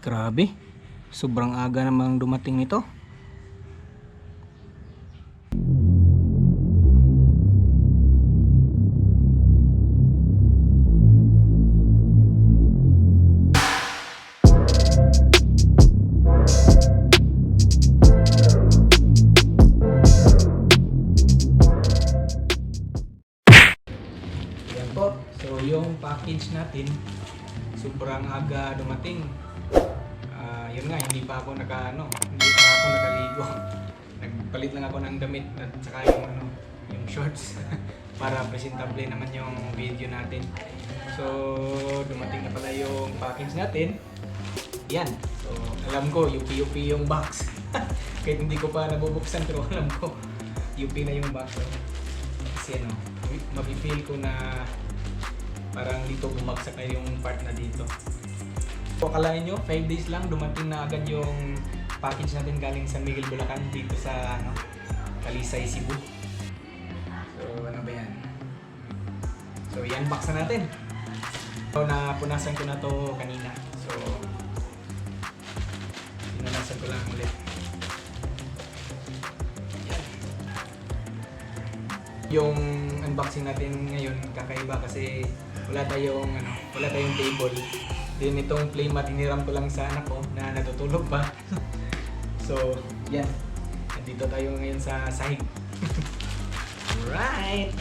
Grabe. Sobrang aga namang dumating nito. So yung package natin sobrang aga dumating. Yun nga, hindi pa ako naka ano, hindi pa ako nakaligo. Nagpalit lang ako ng damit at saka yung ano, yung shorts para presentable naman yung video natin. So, dumating na pala yung package natin. Yan. So, alam ko, UP-UP yung box. Kahit hindi ko pa nabubuksan pero alam ko, UP na yung box. Kasi ano, mapipil ko na parang dito bumagsak na yung part na dito. So, akalain nyo, 5 days lang, dumating na agad yung package natin galing San Miguel, Bulacan dito sa ano, Talisay, Cebu. So, ano ba yan? So, yan box na natin. So, napunasan ko na to kanina. So, pinunasan ko lang ulit. Yan. Yung unboxing natin ngayon kakaiba kasi wala tayong ano, wala tayong table. Then itong play mat hiniram ko lang sa anak ko na natutulog pa. so, yan. Nandito tayo ngayon sa sahig. right.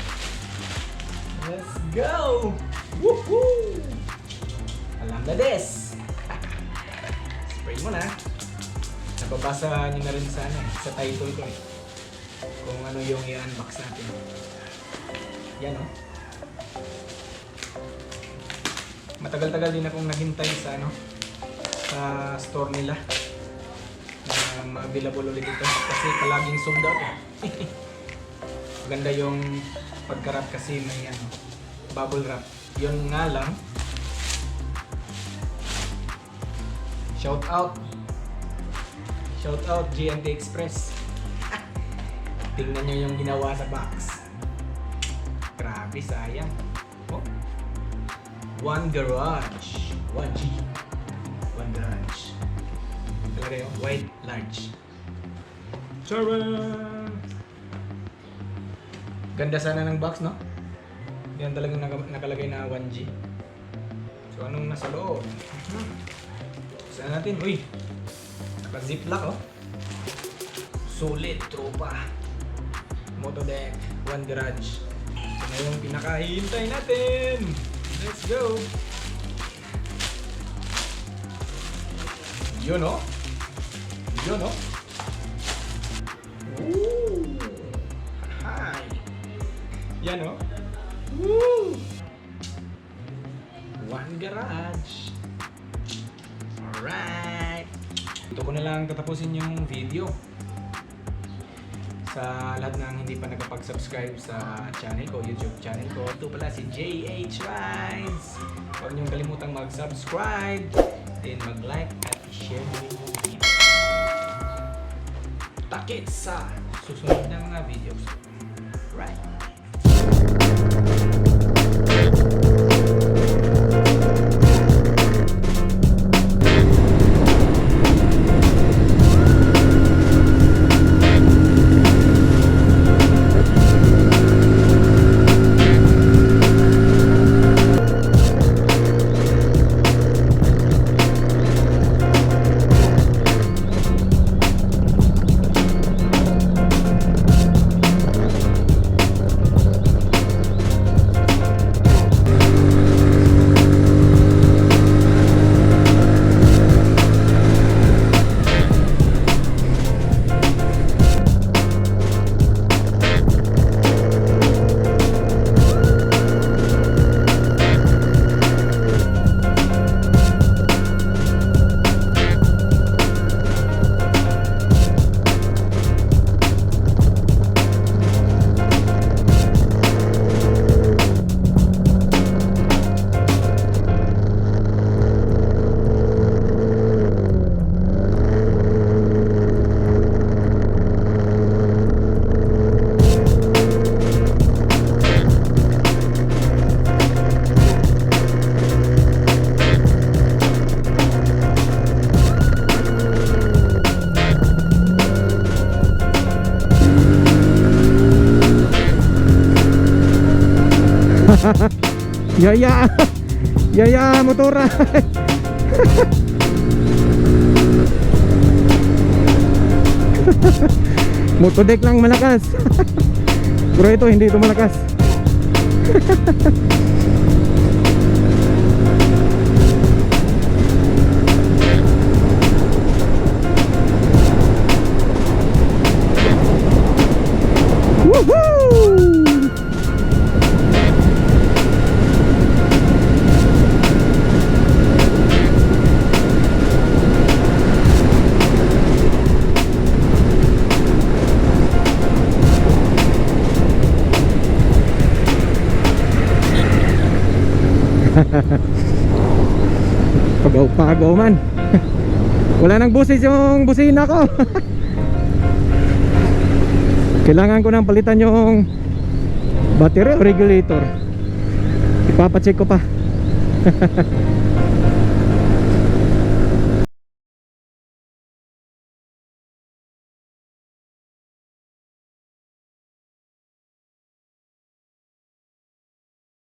Let's go. Woohoo! Alam na des. Spray mo na. Nababasa niyo na rin sa ano, sa title ko eh. Kung ano yung i-unbox natin. Yan oh. Matagal-tagal din akong naghintay sa ano sa store nila na ma-available ulit ito kasi palaging sold out eh. Maganda yung pagkarap kasi may ano bubble wrap. Yun nga lang Shout out Shout out GNT Express Tingnan nyo yung ginawa sa box Grabe, sayang oh. One Garage 1G One Garage Talaga yun, white large Charan! Ganda sana ng box, no? Yan talagang naka- nakalagay na 1G So anong nasa loob? Hmm. Saan natin? Uy! Naka-ziplock, oh Sulit, tropa Motodeck, One Garage So na yung pinakahihintay natin Let's go! Yun oh! Yun oh! Ooh! Hi! Yan oh! Woo! One Garage! Alright! Ito ko na lang tatapusin yung video sa lahat ng hindi pa nakapag-subscribe sa channel ko, YouTube channel ko. Ito pala si JH Rides. Huwag niyong kalimutang mag-subscribe, then mag-like at i-share mo video. Takit sa susunod na mga videos. Right. Yaya. Yaya motora. Motodeck lang malakas. Pero ito hindi ito malakas. Pagaw-pagaw man. Wala nang busis yung busina ko. Kailangan ko nang palitan yung battery regulator. Ipapacheck ko pa.